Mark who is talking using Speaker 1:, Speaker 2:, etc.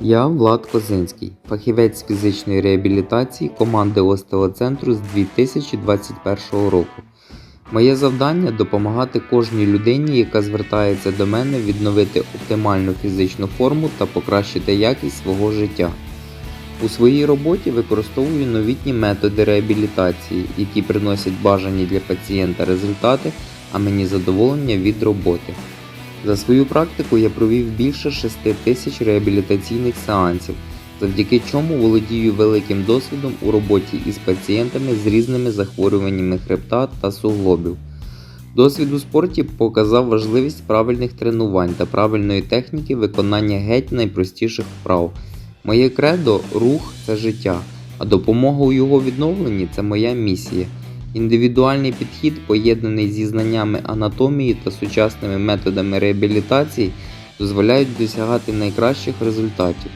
Speaker 1: Я Влад Козинський, фахівець фізичної реабілітації команди Остеоцентру з 2021 року. Моє завдання допомагати кожній людині, яка звертається до мене, відновити оптимальну фізичну форму та покращити якість свого життя. У своїй роботі використовую новітні методи реабілітації, які приносять бажані для пацієнта результати, а мені задоволення від роботи. За свою практику я провів більше 6 тисяч реабілітаційних сеансів, завдяки чому володію великим досвідом у роботі із пацієнтами з різними захворюваннями хребта та суглобів. Досвід у спорті показав важливість правильних тренувань та правильної техніки виконання геть найпростіших вправ. Моє кредо рух це життя, а допомога у його відновленні це моя місія. Індивідуальний підхід, поєднаний зі знаннями анатомії та сучасними методами реабілітації, дозволяють досягати найкращих результатів.